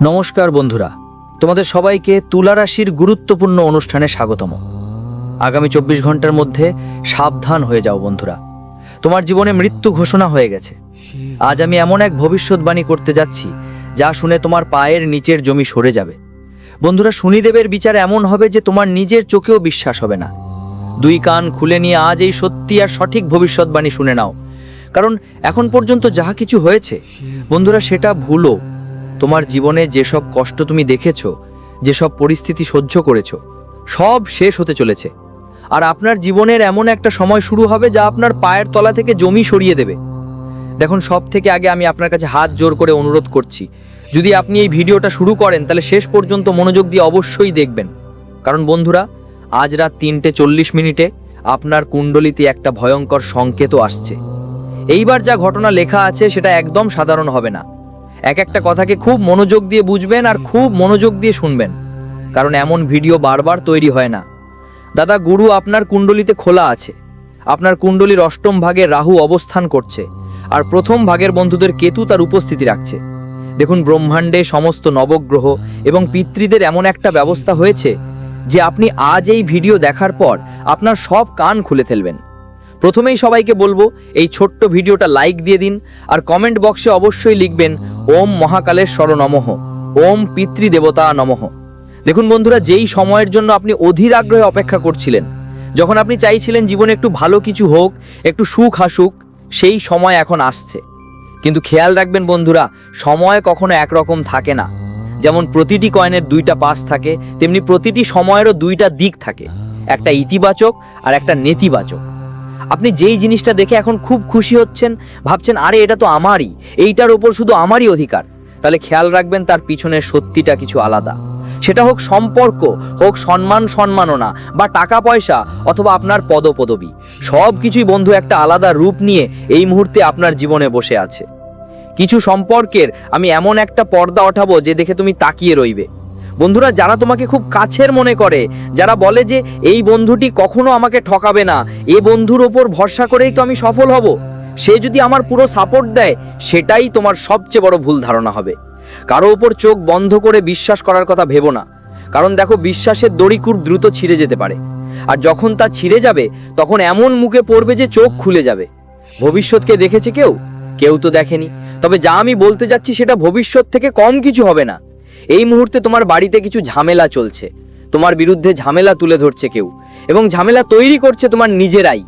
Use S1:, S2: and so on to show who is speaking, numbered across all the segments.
S1: নমস্কার বন্ধুরা, তোমাদের সবাইকে তুলা রাশির গুরুত্বপূর্ণ অনুষ্ঠানে স্বাগতম। আগামী চব্বিশ ঘণ্টার মধ্যে সাবধান হয়ে যাও বন্ধুরা। তোমার জীবনে মৃত্যু ঘোষণা হয়ে গেছে। আজ আমি এমন এক ভবিষ্যৎবাণী করতে যাচ্ছি, যা শুনে তোমার পায়ের নিচের জমি সরে যাবে। বন্ধুরা, শনিদেবের বিচার এমন হবে যে তোমার নিজের চোখেও বিশ্বাস হবে না। দুই কান খুলে নিয়ে আজ এই সত্যি আর সঠিক ভবিষ্যৎবাণী শুনে নাও। কারণ এখন পর্যন্ত যাহা কিছু হয়েছে, বন্ধুরা, সেটা ভুলো তোমার জীবনে যেসব কষ্ট তুমি দেখেছ, যেসব পরিস্থিতি সহ্য করেছ, সব শেষ হতে চলেছে। আর আপনার জীবনের এমন একটা সময় শুরু হবে যা আপনার পায়ের তলা থেকে জমি সরিয়ে দেবে। দেখুন সব থেকে আগে আমি আপনার কাছে হাত জোর করে অনুরোধ করছি। যদি আপনি এই ভিডিওটা শুরু করেন, তাহলে শেষ পর্যন্ত মনোযোগ দিয়ে অবশ্যই দেখবেন। কারণ বন্ধুরা, আজ রাত তিনটে চল্লিশ মিনিটে আপনার কুণ্ডলিতে একটা ভয়ঙ্কর সংকেতও আসছে। এইবার যা ঘটনা লেখা আছে, সেটা একদম সাধারণ হবে না। এক একটা কথাকে খুব মনোযোগ দিয়ে বুঝবেন আর খুব মনোযোগ দিয়ে শুনবেন। কারণ এমন ভিডিও বারবার তৈরি হয় না। দাদা, গুরু আপনার কুণ্ডলিতে খোলা আছে। আপনার কুণ্ডলির অষ্টম ভাগে রাহু অবস্থান করছে আর প্রথম ভাগের বন্ধুদের কেতু তার উপস্থিতি রাখছে। দেখুন, ব্রহ্মাণ্ডে সমস্ত নবগ্রহ এবং পিতৃদের এমন একটা ব্যবস্থা হয়েছে যে আপনি আজ এই ভিডিও দেখার পর আপনার সব কান খুলে ফেলবেন। প্রথমেই সবাইকে বলব, এই ছোট্ট ভিডিওটা লাইক দিয়ে দিন, আর কমেন্ট বক্সে অবশ্যই লিখবেন, ওম মহাকালের স্বর নমঃ ওম পিতৃদেবতা নমঃ। দেখুন বন্ধুরা, যেই সময়ের জন্য আপনি অধীর আগ্রহে অপেক্ষা করছিলেন, যখন আপনি চাইছিলেন জীবনে একটু ভালো কিছু হোক, একটু সুখ হাসুক সেই সময় এখন আসছে। কিন্তু খেয়াল রাখবেন বন্ধুরা, সময় কখনো একরকম থাকে না। যেমন প্রতিটি কয়েনের দুইটা পাশ থাকে, তেমনি প্রতিটি সময়েরও দুইটা দিক থাকে, একটা ইতিবাচক আর একটা নেতিবাচক। আপনি যেই জিনিসটা দেখে এখন খুব খুশি হচ্ছেন, ভাবছেন, আরে, এটা তো আমারই। এইটার ওপর শুধু আমারই অধিকার। তাহলে খেয়াল রাখবেন তার পিছনে সত্যিটা কিছু আলাদা। সেটা হোক সম্পর্ক, হোক সম্মান, সম্মাননা, বা টাকা পয়সা, অথবা আপনার পদপদবী। সব কিছুই বন্ধু একটা আলাদা রূপ নিয়ে এই মুহূর্তে আপনার জীবনে বসে আছে। কিছু সম্পর্কের আমি এমন একটা পর্দা ওঠাবো যে দেখে তুমি তাকিয়ে রইবে। বন্ধুরা, যারা তোমাকে খুব কাছের মনে করে, যারা বলে যে এই বন্ধুটি কখনো আমাকে ঠকাবে না, এ বন্ধুর ওপর ভরসা করেই তো আমি সফল হব, সে যদি আমার পুরো সাপোর্ট দেয়, সেটাই তোমার সবচেয়ে বড় ভুল ধারণা হবে। কারও ওপর চোখ বন্ধ করে বিশ্বাস করার কথা ভেবো না, কারণ দেখো বিশ্বাসের দড়ি খুব দ্রুত ছিঁড়ে যেতে পারে, আর যখন তা ছিঁড়ে যাবে, তখন এমন মুখে পড়বে যে চোখ খুলে যাবে। ভবিষ্যৎকে দেখেছে কেউ? কেউ তো দেখেনি, তবে যা আমি বলতে যাচ্ছি সেটা ভবিষ্যৎ থেকে কম কিছু হবে না। এই মুহূর্তে তোমার বাড়িতে কিছু ঝামেলা চলছে। তোমার বিরুদ্ধে ঝামেলা তুলে ধরছে কেউ, এবং ঝামেলা তৈরি করছে তোমার নিজেরাই।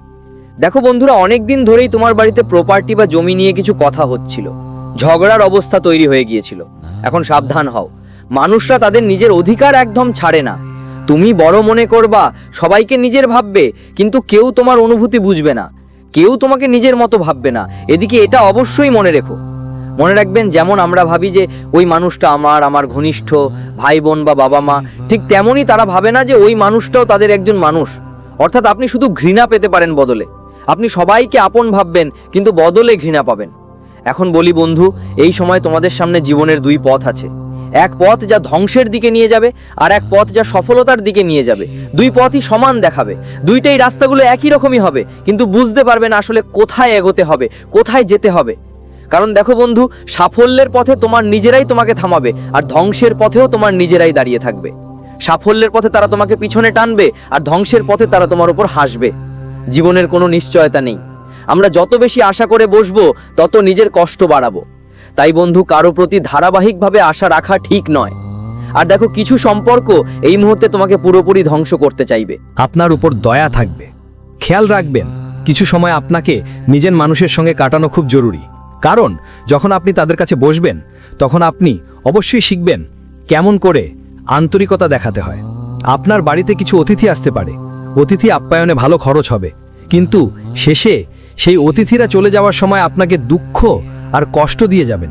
S1: দেখো বন্ধুরা অনেক দিন ধরেই তোমার বাড়িতে প্রপার্টি বা জমি নিয়ে কিছু কথা হচ্ছিল। ঝগড়ার অবস্থা তৈরি হয়ে গিয়েছিল। এখন সাবধান হও। মানুষরা তাদের নিজের অধিকার একদম ছাড়ে না। তুমি বড় মনে করবা, সবাইকে নিজের ভাববে, কিন্তু কেউ তোমার অনুভূতি বুঝবে না। কেউ তোমাকে নিজের মতো ভাববে না। এদিকে এটা অবশ্যই মনে রেখো। মনে রাখবেন, যেমন আমরা ভাবি যে ওই মানুষটা আমার আমার ঘনিষ্ঠ ভাই বোন বা বাবা মা ঠিক তেমনই তারা ভাবে না যে ওই মানুষটাও তাদের একজন মানুষ। অর্থাৎ আপনি শুধু ঘৃণা পেতে পারেন বদলে। আপনি সবাইকে আপন ভাববেন, কিন্তু বদলে ঘৃণা পাবেন। এখন বলি বন্ধু, এই সময় তোমাদের সামনে জীবনের দুই পথ আছে। এক পথ যা ধ্বংসের দিকে নিয়ে যাবে, আর এক পথ যা সফলতার দিকে নিয়ে যাবে। দুই পথই সমান দেখাবে। দুইটাই রাস্তাগুলো একই রকমই হবে, কিন্তু বুঝতে পারবেন আসলে কোথায় এগোতে হবে, কোথায় যেতে হবে। কারণ দেখো বন্ধু, সাফল্যের পথে তোমার নিজেরাই তোমাকে থামাবে আর ধ্বংসের পথেও তোমার নিজেরাই দাঁড়িয়ে থাকবে। সাফল্যের পথে তারা তোমাকে পিছনে টানবে আর ধ্বংসের পথে তারা তোমার উপর হাসবে। জীবনের কোনো নিশ্চয়তা নেই। আমরা যত বেশি আশা করে বসবো, তত নিজের কষ্ট বাড়াবো। তাই বন্ধু, কারও প্রতি ধারাবাহিকভাবে আশা রাখা ঠিক নয়। আর দেখো, কিছু সম্পর্ক এই মুহূর্তে তোমাকে পুরোপুরি ধ্বংস করতে চাইবে।
S2: আপনার উপর দয়া থাকবে। খেয়াল রাখবেন, কিছু সময় আপনাকে নিজের মানুষের সঙ্গে কাটানো খুব জরুরি। কারণ যখন আপনি তাদের কাছে বসবেন, তখন আপনি অবশ্যই শিখবেন কেমন করে আন্তরিকতা দেখাতে হয়। আপনার বাড়িতে কিছু অতিথি আসতে পারে। অতিথি আপ্যায়নে ভালো খরচ হবে। কিন্তু শেষে সেই অতিথিরা চলে যাওয়ার সময় আপনাকে দুঃখ আর কষ্ট দিয়ে যাবেন।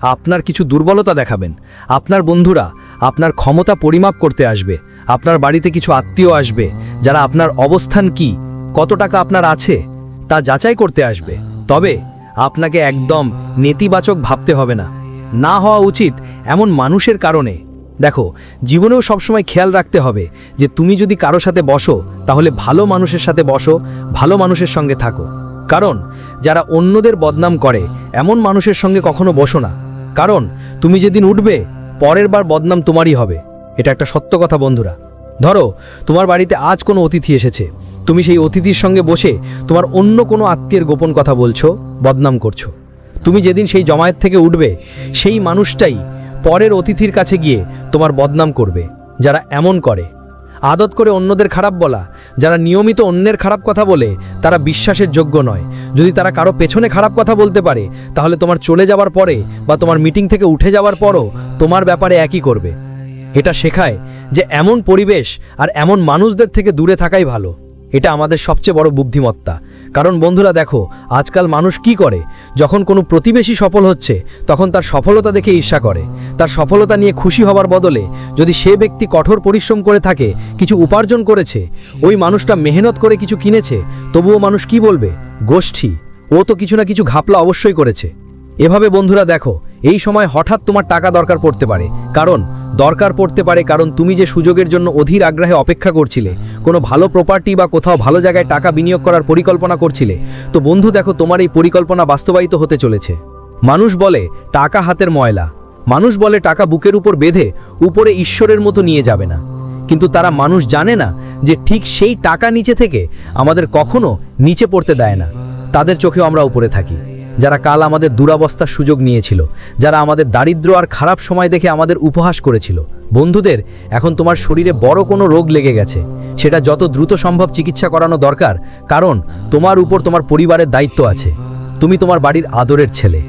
S2: আপনার কিছু দুর্বলতা দেখাবেন। আপনার বন্ধুরা আপনার ক্ষমতা পরিমাপ করতে আসবে। আপনার বাড়িতে কিছু আত্মীয় আসবে। যারা আপনার অবস্থান কি, কত টাকা আপনার আছে, তা যাচাই করতে আসবে। তবে আপনাকে একদম নেতিবাচক ভাবতে হবে না। না হওয়া উচিত এমন মানুষের কারণে। দেখো, জীবনেও সবসময় খেয়াল রাখতে হবে যে তুমি যদি কারও সাথে বসো, তাহলে ভালো মানুষের সাথে বসো, ভালো মানুষের সঙ্গে থাকো। কারণ, যারা অন্যদের বদনাম করে, এমন মানুষের সঙ্গে কখনো বসো না। কারণ, তুমি যেদিন উঠবে,
S1: পরের বার বদনাম তোমারই হবে। এটা একটা সত্য কথা বন্ধুরা। ধরো, তোমার বাড়িতে আজ কোনো অতিথি এসেছে। তুমি সেই অতিথির সঙ্গে বসে তোমার অন্য কোনো আত্মীয়ের গোপন কথা বলছো, বদনাম করছ। তুমি যেদিন সেই জমায়েত থেকে উঠবে, সেই মানুষটাই পরের অতিথির কাছে গিয়ে তোমার বদনাম করবে, যারা এমন করে। আদত করে অন্যদের খারাপ বলা, যারা নিয়মিত অন্যের খারাপ কথা বলে, তারা বিশ্বাসের যোগ্য নয়। যদি তারা কারও পেছনে খারাপ কথা বলতে পারে, তাহলে তোমার চলে যাওয়ার পরে বা তোমার মিটিং থেকে উঠে যাওয়ার পরও তোমার ব্যাপারে একই করবে। এটা শেখায় যে এমন পরিবেশ আর এমন মানুষদের থেকে দূরে থাকাই ভালো। এটা আমাদের সবচেয়ে বড় বুদ্ধিমত্তা। কারণ বন্ধুরা দেখো, আজকাল মানুষ কি করে? যখন কোনো প্রতিবেশী সফল হচ্ছে, তখন তার সফলতা দেখে ঈর্ষা করে। তার সফলতা নিয়ে খুশি হবার বদলে যদি সে ব্যক্তি কঠোর পরিশ্রম করে থাকে, কিছু উপার্জন করেছে, ওই মানুষটা মেহনত করে কিছু কিনেছে, তবুও মানুষ কি বলবে? গোষ্ঠী। ও তো কিছু না কিছু ঘাপলা অবশ্যই করেছে। এভাবে বন্ধুরা দেখো, এই সময় হঠাৎ তোমার টাকা দরকার পড়তে পারে। কারণ, দরকার পড়তে পারে কারণ তুমি যে সুযোগের জন্য অধীর আগ্রহে অপেক্ষা করছিলে, কোনো ভালো প্রপার্টি বা কোথাও ভালো জায়গায় টাকা বিনিয়োগ করার পরিকল্পনা করছিলে। তো বন্ধু দেখো, তোমার এই পরিকল্পনা বাস্তবায়িত হতে চলেছে। মানুষ বলে, টাকা হাতের ময়লা। মানুষ বলে, টাকা বুকের উপর বেঁধে উপরে ঈশ্বরের মতো নিয়ে যাবে না। কিন্তু তারা মানুষ জানে না যে ঠিক সেই টাকা নিচে থেকে আমাদের কখনো নিচে পড়তে দেয় না। তাদের চোখেও আমরা উপরে থাকি। যারা কাল আমাদের দুরাবস্থার সুযোগ নিয়েছিল, যারা আমাদের দারিদ্র আর খারাপ সময় দেখে আমাদের উপহাস করেছিল। বন্ধুদের, এখন তোমার শরীরে বড় কোনো রোগ লেগে গেছে। সেটা যত দ্রুত সম্ভব চিকিৎসা করানো দরকার, কারণ তোমার উপর তোমার পরিবারের দায়িত্ব আছে। তুমি তোমার বাড়ির আদরের ছেলে।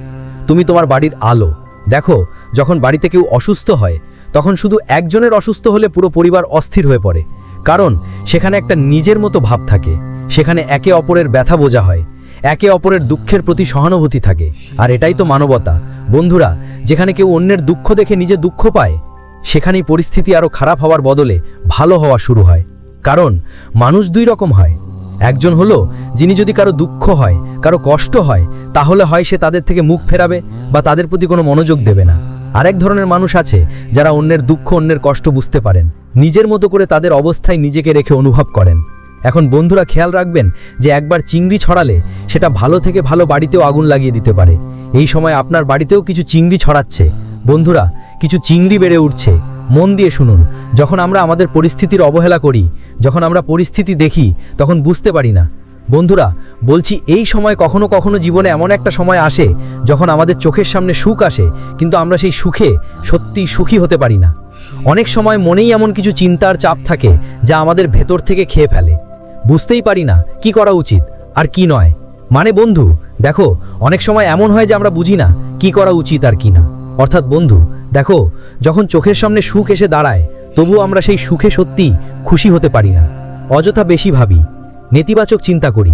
S1: তুমি তোমার বাড়ির আলো। দেখো, যখন বাড়িতে কেউ অসুস্থ হয়, তখন শুধু একজনের অসুস্থ হলে পুরো পরিবার অস্থির হয়ে পড়ে। কারণ, সেখানে একটা নিজের মতো ভাব থাকে। সেখানে একে অপরের ব্যথা বোঝা হয়। একে অপরের দুঃখের প্রতি সহানুভূতি থাকে। আর এটাই তো মানবতা। বন্ধুরা, যেখানে কেউ অন্যের দুঃখ দেখে নিজে দুঃখ পায়, সেখানেই পরিস্থিতি আরও খারাপ হওয়ার বদলে ভালো হওয়া শুরু হয়। কারণ, মানুষ দুই রকম হয়। একজন হলো, যিনি যদি কারও দুঃখ হয়, কারও কষ্ট হয়, তাহলে হয় সে তাদের থেকে মুখ ফেরাবে বা তাদের প্রতি কোনো মনোযোগ দেবে না। আরেক ধরনের মানুষ আছে, যারা অন্যের দুঃখ, অন্যের কষ্ট বুঝতে পারেন। নিজের মতো করে তাদের অবস্থায় নিজেকে রেখে অনুভব করেন। এখন বন্ধুরা খেয়াল রাখবেন যে একবার চিংড়ি ছড়ালে সেটা ভালো থেকে ভালো বাড়িতেও আগুন লাগিয়ে দিতে পারে। এই সময় আপনার বাড়িতেও কিছু চিংড়ি ছড়াচ্ছে। বন্ধুরা, কিছু চিংড়ি বেড়ে উঠছে। মন দিয়ে শুনুন, যখন আমরা আমাদের পরিস্থিতির অবহেলা করি, যখন আমরা পরিস্থিতি দেখি, তখন বুঝতে পারি না। বন্ধুরা, বলছি এই সময় কখনো কখনো জীবনে এমন একটা সময় আসে, যখন আমাদের চোখের সামনে সুখ আসে, কিন্তু আমরা সেই সুখে সত্যিই সুখী হতে পারি না। অনেক সময় মনেই এমন কিছু চিন্তার চাপ থাকে, যা আমাদের ভেতর থেকে খেয়ে ফেলে। বুঝতেই পারি না, কি করা উচিত আর কি নয়। মানে বন্ধু, দেখো, অনেক সময় এমন হয় যে আমরা বুঝি না কি করা উচিত আর কি না। অর্থাৎ বন্ধু, দেখো, যখন চোখের সামনে সুখ এসে দাঁড়ায়, তবুও আমরা সেই সুখে সত্যি খুশি হতে পারি না। অযথা বেশি ভাবি, নেতিবাচক চিন্তা করি,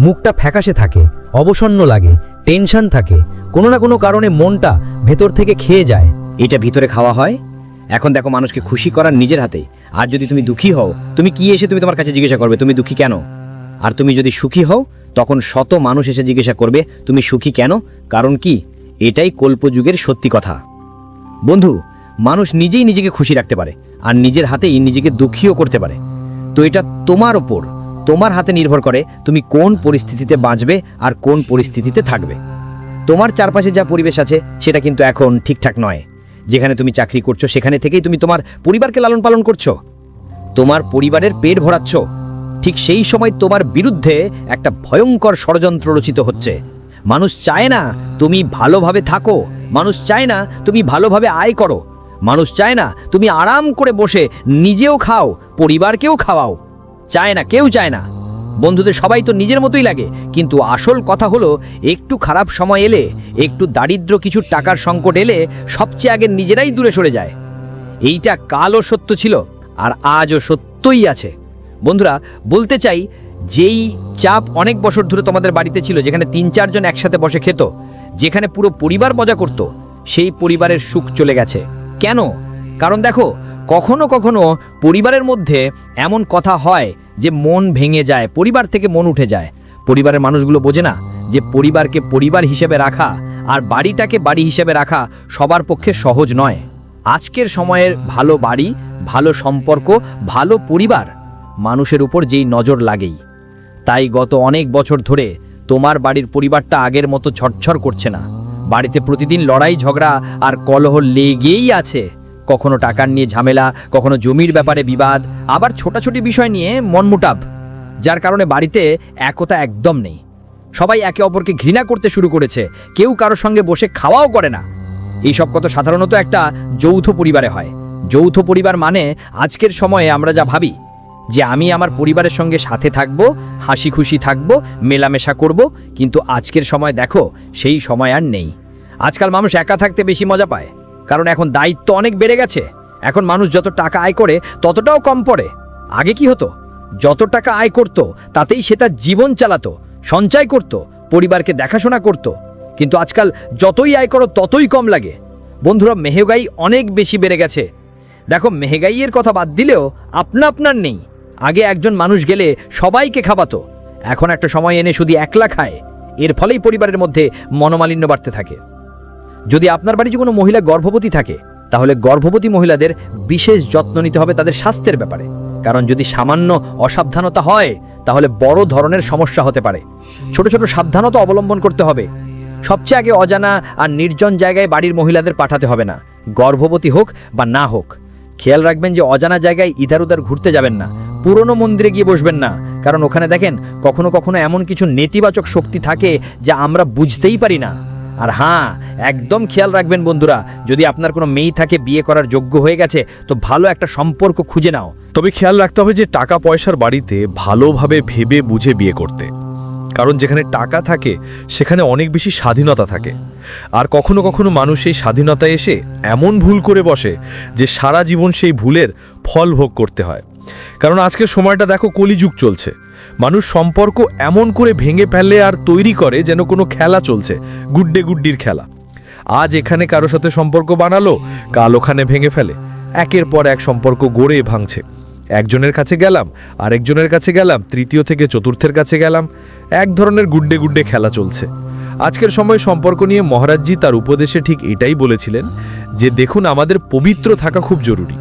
S1: মুখটা ফ্যাকাশে থাকে, অবসন্ন লাগে, টেনশন থাকে, কোনো না কোনো কারণে মনটা ভেতর থেকে খেয়ে যায়।
S3: এটা ভিতরে খাওয়া হয়? এখন দেখো মানুষকে খুশি করার নিজের হাতেই আর যদি তুমি দুঃখী হও, তুমি কি এসে তুমি তোমার কাছে জিজ্ঞাসা করবে, তুমি দুঃখী কেন? আর তুমি যদি সুখী হও, তখন শত মানুষ এসে জিজ্ঞাসা করবে, তুমি সুখী কেন? কারণ কি? এটাই কল্পযুগের সত্যি কথা। বন্ধু, মানুষ নিজেই নিজেকে খুশি রাখতে পারে, আর নিজের হাতেই নিজেকে দুঃখীও করতে পারে। তো এটা তোমার ওপর, তোমার হাতে নির্ভর করে তুমি কোন পরিস্থিতিতে বাঁচবে আর কোন পরিস্থিতিতে থাকবে। তোমার চারপাশে যা পরিবেশ আছে, সেটা কিন্তু এখন ঠিকঠাক নয়। যেখানে তুমি চাকরি করছ, সেখানে থেকেই তুমি তোমার পরিবারকে লালন পালন করছ। তোমার পরিবারের পেট ভরাচ্ছ। ঠিক সেই সময় তোমার বিরুদ্ধে একটা ভয়ঙ্কর ষড়যন্ত্র রচিত হচ্ছে। মানুষ চায় না তুমি ভালোভাবে থাকো। মানুষ চায় না তুমি ভালোভাবে আয় করো। মানুষ চায় না তুমি আরাম করে বসে নিজেও খাও, পরিবারকেও খাওয়াও। চায় না, কেউ চায় না। বন্ধুদের সবাই তো নিজের মতোই লাগে। কিন্তু আসল কথা হলো, একটু খারাপ সময় এলে, একটু দারিদ্র কিছু টাকার সংকট এলে সবচেয়ে আগে নিজেরাই দূরে সরে যায়। এইটা কালও সত্য ছিল, আর আজও সত্যই আছে। বন্ধুরা, বলতে চাই, যেই চাপ অনেক বছর ধরে তোমাদের বাড়িতে ছিল, যেখানে তিন চারজন একসাথে বসে খেত, যেখানে পুরো পরিবার মজা করত, সেই পরিবারের সুখ চলে গেছে। কেন? কারণ দেখো, কখনো কখনো পরিবারের মধ্যে এমন কথা হয় যে মন ভেঙে যায়, পরিবার থেকে মন উঠে যায়। পরিবারের মানুষগুলো বোঝে না যে পরিবারকে পরিবার হিসেবে রাখা আর বাড়িটাকে বাড়ি হিসেবে রাখা সবার পক্ষে সহজ নয়। আজকের সময়ের ভালো বাড়ি, ভালো সম্পর্ক, ভালো পরিবার মানুষের উপর যেই নজর লাগেই। তাই গত অনেক বছর ধরে তোমার বাড়ির পরিবারটা আগের মতো ঝরঝর করছে না। বাড়িতে প্রতিদিন লড়াই, ঝগড়া আর কলহ লেগেই আছে। কখনো টাকার নিয়ে ঝামেলা, কখনো জমির ব্যাপারে বিবাদ, আবার ছোটাছুটি বিষয় নিয়ে মনমুটাব, যার কারণে বাড়িতে একতা একদম নেই। সবাই একে অপরকে ঘৃণা করতে শুরু করেছে, কেউ কারোর সঙ্গে বসে খাওয়াও করে না। এইসব কত সাধারণত একটা যৌথ পরিবারে হয়। যৌথ পরিবার মানে আজকের সময়ে আমরা যা ভাবি, যে আমি আমার পরিবারের সঙ্গে সাথে থাকব হাসি খুশি থাকব, মেলামেশা করব, কিন্তু আজকের সময় দেখো, সেই সময় আর নেই। আজকাল মানুষ একা থাকতে বেশি মজা পায়। কারণ এখন দায়িত্ব অনেক বেড়ে গেছে। এখন মানুষ যত টাকা আয় করে, ততটাও কম পড়ে। আগে কি হতো? যত টাকা আয় করত, তাতেই সে তার জীবন চালাতো, সঞ্চয় করত, পরিবারকে দেখাশোনা করত। কিন্তু আজকাল যতই আয় করো, ততই কম লাগে। বন্ধুরা, মেহগাই অনেক বেশি বেড়ে গেছে। দেখো, মেহগাইয়ের কথা বাদ দিলেও আপনা আপনার নেই। আগে একজন মানুষ গেলে সবাইকে খাওয়াতো এখন একটা সময় এনে শুধু একলা খায় এর ফলেই পরিবারের মধ্যে মনোমালিন্য বাড়তে থাকে। যদি আপনার বাড়িতে কোনো মহিলা গর্ভবতী থাকে, তাহলে গর্ভবতী মহিলাদের বিশেষ যত্ন নিতে হবে তাদের স্বাস্থ্যের ব্যাপারে। কারণ যদি সামান্য অসাবধানতা হয়, তাহলে বড় ধরনের সমস্যা হতে পারে। ছোট ছোট সাবধানতা অবলম্বন করতে হবে। সবচেয়ে আগে অজানা আর নির্জন জায়গায় বাড়ির মহিলাদের পাঠাতে হবে না। গর্ভবতী হোক বা না হোক। খেয়াল রাখবেন যে অজানা জায়গায় ইধার উধার ঘুরতে যাবেন না। পুরনো মন্দিরে গিয়ে বসবেন না। কারণ ওখানে দেখেন, কখনো কখনো এমন কিছু নেতিবাচক শক্তি থাকে যা আমরা বুঝতেই পারি না। আর হ্যাঁ একদম খেয়াল রাখবেন বন্ধুরা, যদি আপনার কোনো মেয়ে থাকে, বিয়ে করার যোগ্য হয়ে গেছে, তো ভালো একটা সম্পর্ক খুঁজে নাও।
S1: তবে খেয়াল রাখতে হবে যে টাকা পয়সার বাড়িতে ভালোভাবে ভেবে বুঝে বিয়ে করতে। কারণ যেখানে টাকা থাকে, সেখানে অনেক বেশি স্বাধীনতা থাকে। আর কখনো কখনো মানুষ সেই স্বাধীনতায় এসে এমন ভুল করে বসে, যে সারা জীবন সেই ভুলের ফল ভোগ করতে হয়। কারণ আজকের সময়টা দেখো কলিযুগ চলছে। মানুষ সম্পর্ক এমন করে ভেঙে ফেলে আর তৈরি করে যেন কোনো খেলা চলছে, গুড্ডে গুড্ডির খেলা। আজ এখানে কারও সাথে সম্পর্ক বানালো? কাল ওখানে ভেঙে ফেলে। একের পর এক সম্পর্ক গড়ে ভাঙছে। একজনের কাছে গেলাম, আরেকজনের কাছে গেলাম, তৃতীয় থেকে চতুর্থের কাছে গেলাম। এক ধরনের গুড্ডে গুড্ডে খেলা চলছে। আজকের সময় সম্পর্ক নিয়ে মহারাজজি তার উপদেশে ঠিক এটাই বলেছিলেন যে, দেখুন, আমাদের পবিত্র থাকা খুব জরুরি।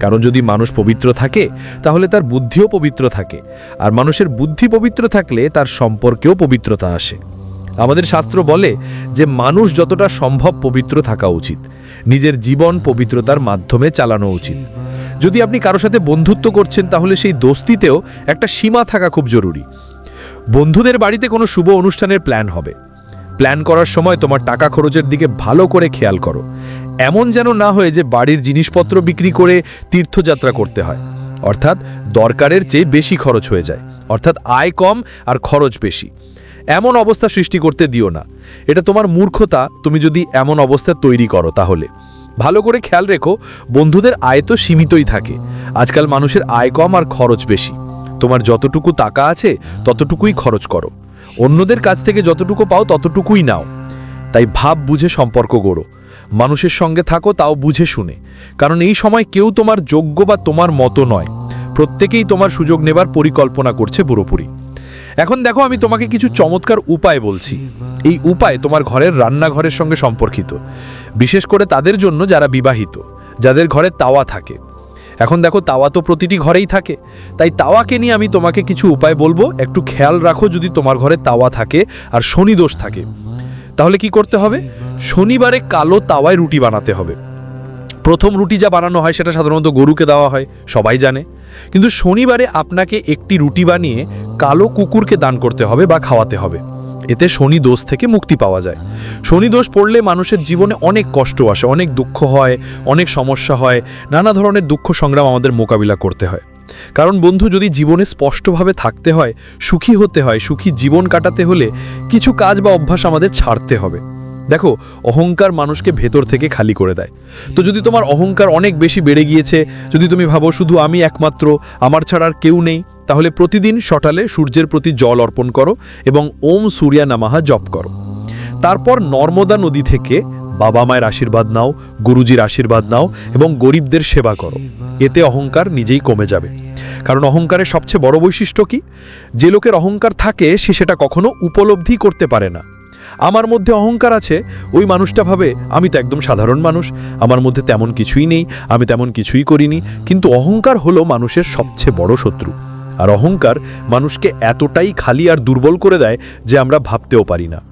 S1: কারণ যদি মানুষ পবিত্র থাকে, তাহলে তার বুদ্ধিও পবিত্র থাকে। আর মানুষের বুদ্ধি পবিত্র থাকলে তার সম্পর্কেও পবিত্রতা আসে। আমাদের শাস্ত্র বলে যে মানুষ যতটা সম্ভব পবিত্র থাকা উচিত, নিজের জীবন পবিত্রতার মাধ্যমে চালানো উচিত। যদি আপনি কারও সাথে বন্ধুত্ব করছেন, তাহলে সেই দোস্তিতেও একটা সীমা থাকা খুব জরুরি। বন্ধুদের বাড়িতে কোনো শুভ অনুষ্ঠানের প্ল্যান হবে। প্ল্যান করার সময় তোমার টাকা খরচের দিকে ভালো করে খেয়াল করো। এমন যেন না হয়ে যে বাড়ির জিনিসপত্র বিক্রি করে তীর্থযাত্রা করতে হয়। অর্থাৎ দরকারের চেয়ে বেশি খরচ হয়ে যায়। অর্থাৎ আয় কম আর খরচ বেশি। এমন অবস্থা সৃষ্টি করতে দিও না। এটা তোমার মূর্খতা, তুমি যদি এমন অবস্থা তৈরি করো তাহলে। ভালো করে খেয়াল রেখো, বন্ধুদের আয় তো সীমিতই থাকে। আজকাল মানুষের আয় কম আর খরচ বেশি। তোমার যতটুকু টাকা আছে, ততটুকুই খরচ করো। অন্যদের কাছ থেকে যতটুকু পাও, ততটুকুই নাও। তাই ভাব বুঝে সম্পর্ক গড়ো। মানুষের সঙ্গে থাকো, তাও বুঝে শুনে। কারণ এই সময় কেউ তোমার যোগ্য বা তোমার মতো নয়। প্রত্যেকেই তোমার সুযোগ নেবার পরিকল্পনা করছে পুরোপুরি। এখন দেখো, আমি তোমাকে কিছু চমৎকার উপায় বলছি। এই উপায় তোমার ঘরের রান্নাঘরের সঙ্গে সম্পর্কিত। বিশেষ করে তাদের জন্য যারা বিবাহিত, যাদের ঘরে তাওয়া থাকে। এখন দেখো, তাওয়া তো প্রতিটি ঘরেই থাকে। তাই তাওয়াকে নিয়ে আমি তোমাকে কিছু উপায় বলব। একটু খেয়াল রাখো যদি তোমার ঘরে তাওয়া থাকে আর শনি দোষ থাকে। তাহলে কি করতে হবে? শনিবারে কালো তাওয়ায় রুটি বানাতে হবে। প্রথম রুটি যা বানানো হয় সেটা সাধারণত গরুকে দেওয়া হয়, সবাই জানে। কিন্তু শনিবারে আপনাকে একটি রুটি বানিয়ে কালো কুকুরকে দান করতে হবে বা খাওয়াতে হবে। এতে শনি দোষ থেকে মুক্তি পাওয়া যায়। শনি দোষ পড়লে মানুষের জীবনে অনেক কষ্ট আসে, অনেক দুঃখ হয়, অনেক সমস্যা হয়, নানা ধরনের দুঃখ সংগ্রাম আমাদের মোকাবিলা করতে হয়। কারণ বন্ধু, যদি জীবনে স্পষ্টভাবে থাকতে হয়, সুখী হতে হয়, সুখী জীবন কাটাতে হলে কিছু কাজ বা অভ্যাস আমাদের ছাড়তে হবে। দেখো, অহংকার মানুষকে ভেতর থেকে খালি করে দেয়। তো যদি তোমার অহংকার অনেক বেশি বেড়ে গিয়েছে, যদি তুমি ভাবো শুধু আমি একমাত্র, আমার ছাড়া আর কেউ নেই, তাহলে প্রতিদিন সকালে সূর্যের প্রতি জল অর্পণ করো এবং ওম সূর্যা নামাহা জপ করো। তারপর নর্মদা নদী থেকে বাবা মায়ের আশীর্বাদ নাও, গুরুজির আশীর্বাদ নাও এবং গরিবদের সেবা করো। এতে অহংকার নিজেই কমে যাবে। কারণ অহংকারের সবচেয়ে বড় বৈশিষ্ট্য কি? যে লোকের অহংকার থাকে, সে সেটা কখনো উপলব্ধি করতে পারে না। আমার মধ্যে অহংকার আছে, ওই মানুষটা ভাবে, আমি তো একদম সাধারণ মানুষ, আমার মধ্যে তেমন কিছুই নেই, আমি তেমন কিছুই করিনি। কিন্তু অহংকার হলো মানুষের সবচেয়ে বড় শত্রু। আর অহংকার মানুষকে এতটাই খালি আর দুর্বল করে দেয় যে আমরা ভাবতেও পারি না।